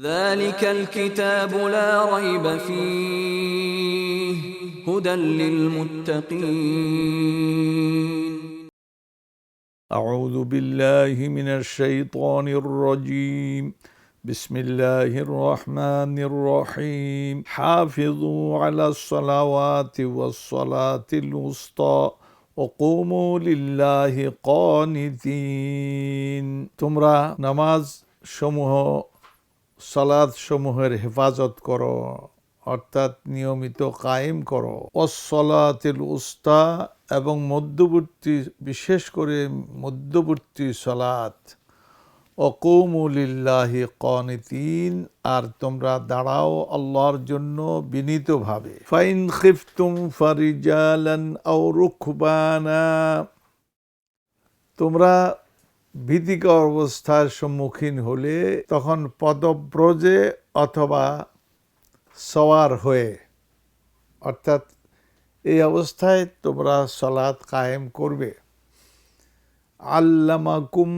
ذلك الكتاب لا ريب فيه هدى للمتقين أعوذ بالله من الشيطان الرجيم بسم الله الرحمن الرحيم حافظوا على الصلوات والصلاة الوسطى وقوموا لله قانتين তোমরা নামাজ সমূহ সালাদ সমূহের হেফাজত করো, অর্থাৎ নিয়মিত কায়েম করো। অসলাতিল উস্তা এবং মধ্যবর্তী, বিশেষ করে মধ্যবর্তী সলাত। অকৌমুলিল্লাহি কনিতিন আর তোমরা দাঁড়াও আল্লাহর জন্য বিনীতভাবে। ফাইন খিফতুম ফারিজালান আও রুখবানা তোমরা ভীতিকর অবস্থার সম্মুখীন হলে তখন পদব্রজে অথবা সওয়ার হয়ে, অর্থাৎ এই অবস্থায় তোমরা সলাৎ কায়েম করবে। আল্লামাকুম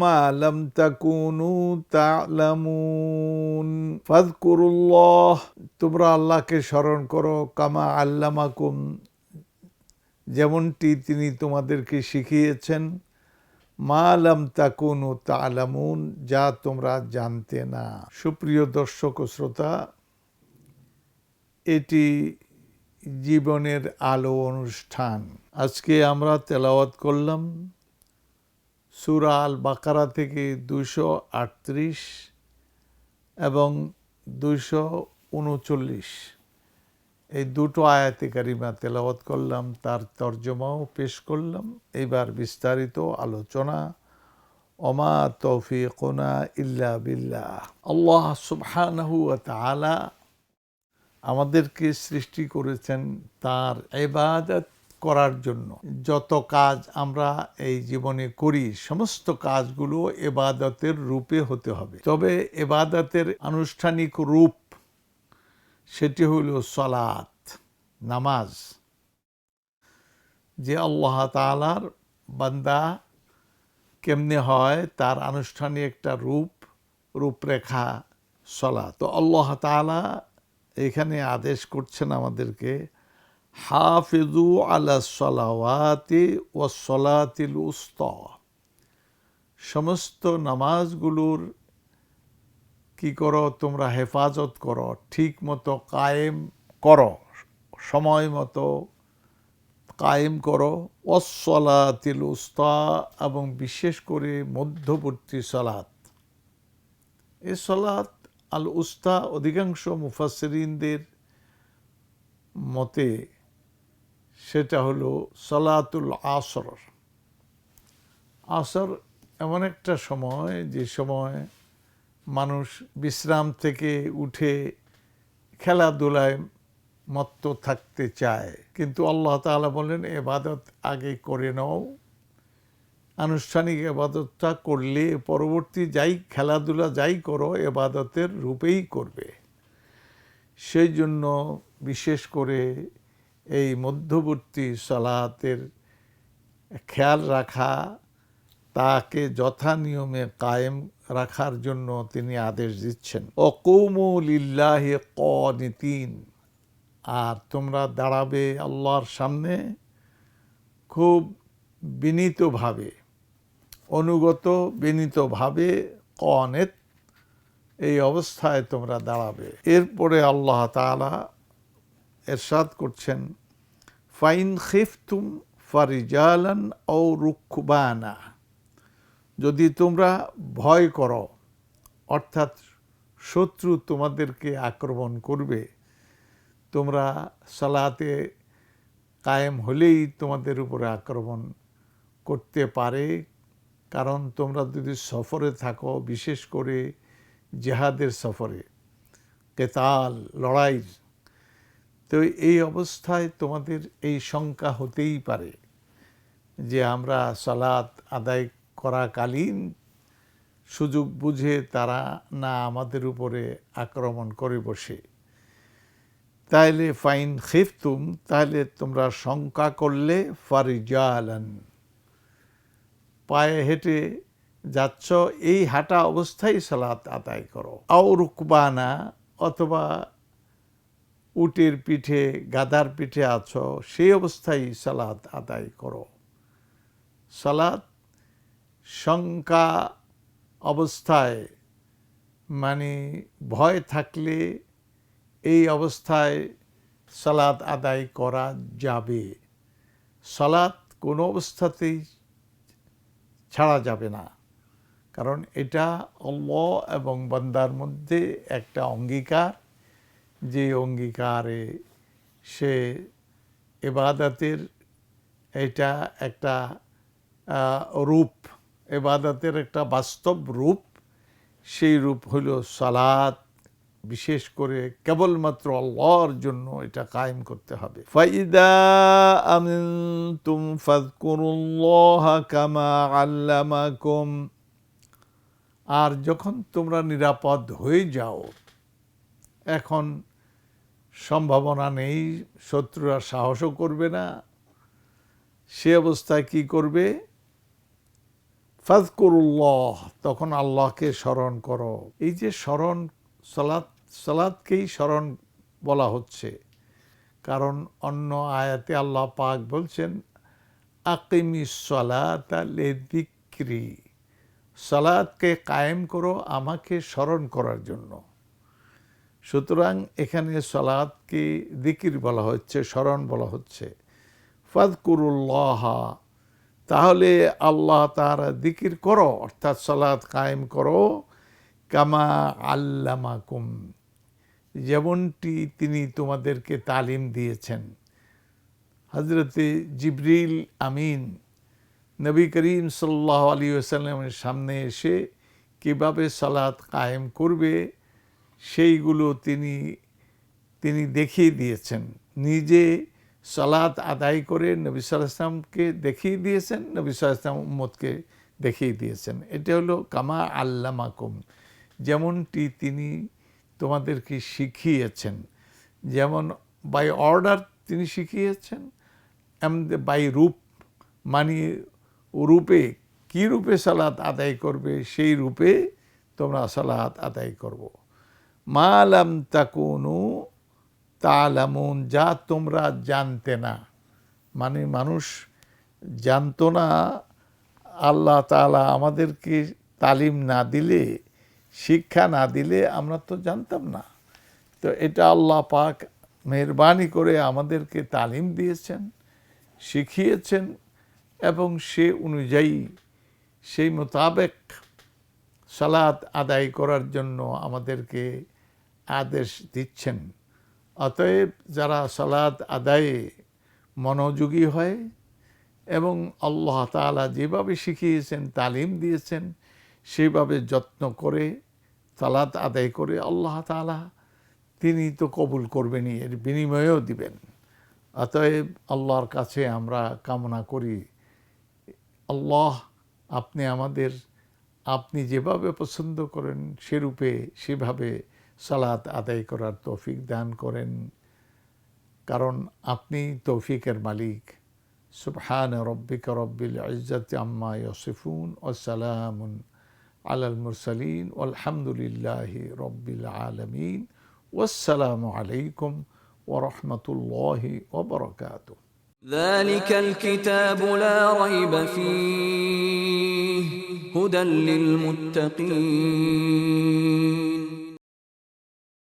মা লাম তাকুনু তা'লামুন ফাযকুরুল্লাহ, তোমরা আল্লাহকে স্মরণ করো, কামা আল্লামাকুম, যেমনটি তিনি তোমাদেরকে শিখিয়েছেন। মা লাম তাকুনু তা'লামুন, যা তোমরা জানতে না। সুপ্রিয় দর্শক ও শ্রোতা, এটি জীবনের আলো অনুষ্ঠান। আজকে আমরা তেলাওয়াত করলাম সুরা আল বাকারা থেকে দুশো আটত্রিশ এবং দুশো উনচল্লিশ। এই দুটো আয়াতে কারিমা তেলাওয়াত করলাম, তার তর্জমাও পেশ করলাম। এবার বিস্তারিত আলোচনা অমা তৌফিকনা ইল্লা বিল্লাহ। আল্লাহ সুবহানাহু তাআলা আমাদেরকে সৃষ্টি করেছেন তার এবাদত করার জন্য। যত কাজ আমরা এই জীবনে করি, সমস্ত কাজগুলো এবাদতের রূপে হতে হবে। তবে এবাদতের আনুষ্ঠানিক রূপ সেটি হইল সলাত, নামাজ। যে আল্লাহ তালার বান্দা কেমনে হয়, তার আনুষ্ঠানিক একটা রূপ, রূপরেখা সলা তো আল্লাহ তালা এখানে আদেশ করছেন আমাদেরকে হাফিজু আলা সলাওয়াতি ও সলাতিল উস্ত। সমস্ত নামাজগুলোর কি করো, তোমরা হেফাজত করো ঠিক মতো কায়েম করো সময় মতো কায়েম করো। অসলাতিল উস্তা, এবং বিশেষ করে মধ্যবর্তী সলাত। এ সলাত আল উস্তা অধিকাংশ মুফাসরিনদের মতে সেটা হলো সলাতুল আসর। আসর এমন একটা সময়, যে সময় মানুষ বিশ্রাম থেকে উঠে খেলাধুলায় মত্ত থাকতে চায়। কিন্তু আল্লাহ তাআলা বলেন এবাদত আগে করে নাও। আনুষ্ঠানিক এবাদতটা করলে পরবর্তী যাই খেলাধুলা যাই করো, এবাদতের রূপেই করবে। সেই জন্য বিশেষ করে এই মধ্যবর্তী সালাতের খেয়াল রাখা তাকে যথা নিয়মে কায়েম রাখার জন্য তিনি আদেশ দিচ্ছেন। অকৌমুলিল্লাহি কনিতিন আর তোমরা দাঁড়াবে আল্লাহর সামনে খুব বিনীতভাবে, অনুগত বিনীতভাবে কনেত এই অবস্থায় তোমরা দাঁড়াবে। এরপরে আল্লাহ তালা এরশাদ করছেন, ফাইন খিফতুম ফারিজালান ও রুখবানা যদি তোমরা ভয় করো, অর্থাৎ শত্রু তোমাদেরকে আক্রমণ করবে, তোমরা সালাতে কায়েম হলেই তোমাদের উপরে আক্রমণ করতে পারে। কারণ তোমরা যদি সফরে থাকো, বিশেষ করে জেহাদের সফরে, কেতাল, লড়াই, তো এই অবস্থায় তোমাদের এই শঙ্কা হতেই পারে যে আমরা সালাত আদায় করাকালীন সুযোগ বুঝে তারা না আমাদের উপরে আক্রমণ করে বসে। তাইলে ফাইন খিফতুম তাহলে তোমরা শঙ্কা করলে ফারিজালান। পায়ে হেঁটে যাচ্ছ, এই হাঁটা অবস্থায় সালাত আদায় করো। আও রুকবানা, অথবা উটের পিঠে গাদার পিঠে আছো, সেই অবস্থায় সালাত আদায় করো। সালাত শঙ্কা অবস্থায় মানে ভয় থাকলে এই অবস্থায় সালাত আদায় করা যাবে। সালাত কোনো অবস্থাতেই ছাড়া যাবে না। কারণ এটা অল্লাহ এবং বান্দার মধ্যে একটা অঙ্গীকার। যে অঙ্গীকারে সে এবাদাতের এটা একটা রূপ এবাদাতের একটা বাস্তব রূপ, সেই রূপ হইল সালাত, বিশেষ করে কেবলমাত্র আল্লাহর জন্য এটা কায়েম করতে হবে। ফাইদা আমিনতুম ফাযকুরুল্লাহ কামা আল্লামাকুম। আর যখন তোমরা নিরাপদ হয়ে যাও, এখন সম্ভাবনা নেই, শত্রুরা সাহসও করবে না, সে অবস্থায় কি করবে? ফাজকুরুল্লাহ, তখন আল্লাহকে স্মরণ করো। এই যে স্মরণ, সালাত সালাদকেই স্মরণ বলা হচ্ছে। কারণ অন্য আয়াতে আল্লাহ পাক বলছেন, আকিমি সলাতা লেদিক্রি সালাদকে কায়েম করো আমাকে স্মরণ করার জন্য। সুতরাং এখানে সালাদকে দিকির বলা হচ্ছে, স্মরণ বলা হচ্ছে। ফাদকুরুল্লাহ তাহলে আল্লাহ তার দিকির করো, অর্থাৎ সালাদ কায়েম করো, কামা আল্লামাকুম, যেমনটি তিনি তোমাদেরকে তালিম দিয়েছেন। হজরতে জিবরিল আমিন, নবী করিম সাল্লাহ আলী আসাল্লামের সামনে এসে কীভাবে সালাত কায়েম করবে, সেইগুলো তিনি তিনি দেখিয়ে দিয়েছেন। নিজে সালাত আদায় করে নবী সাল্লামকে দেখিয়ে দিয়েছেন, নবী সাল্লাম উম্মতকে দেখিয়ে দিয়েছেন। এটা হলো কামা আল্লামাকুম, যেমনটি তিনি তোমাদেরকে শিখিয়েছেন। যেমন বাই অর্ডার তিনি শিখিয়েছেন বাই রূপ মানে রূপে, কী রূপে সালাত আদায় করবে, সেই রূপে তোমরা সালাত আদায় করব। মালাম তাকুনু তালামুন, যা তোমরা জানতে না। মানে মানুষ জানতো না, আল্লাহ তালা আমাদেরকে তালিম না দিলে, শিক্ষা না দিলে আমরা তো জানতাম না। তো এটা আল্লাহ পাক মেহরবানি করে আমাদেরকে তালিম দিয়েছেন, শিখিয়েছেন এবং সে অনুযায়ী সেই মোতাবেক সালাত আদায় করার জন্য আমাদেরকে আদেশ দিচ্ছেন। অতএব যারা সালাত আদায়ে মনোযোগী হয় এবং আল্লাহ তাআলা যেভাবে শিখিয়েছেন, তালিম দিয়েছেন, সেভাবে যত্ন করে সালাত আদায় করে আল্লাহ তাআলা তিনি তো কবুল করবেনই, এর বিনিময়েও দিবেন। অতএব আল্লাহর কাছে আমরা কামনা করি, আল্লাহ আপনি আমাদের, আপনি যেভাবে পছন্দ করেন সেরূপে, সেভাবে সালাত আদায় করার তৌফিক দান করেন কারণ আপনি তৌফিকের মালিক সুবহান রব্বিক রব্বিল ইজ্জতি আম্মা ইয়াসিফুন ওয়াসালামুন আলাল মুরসালিন আলহামদুলিল্লাহি রব্বিল আলামিন ওয়াসসালামু আলাইকুম ওরহমতুল্লাহি ওবরকাতুহ ذلك الكتاب لا ريب فيه هدى للمتقين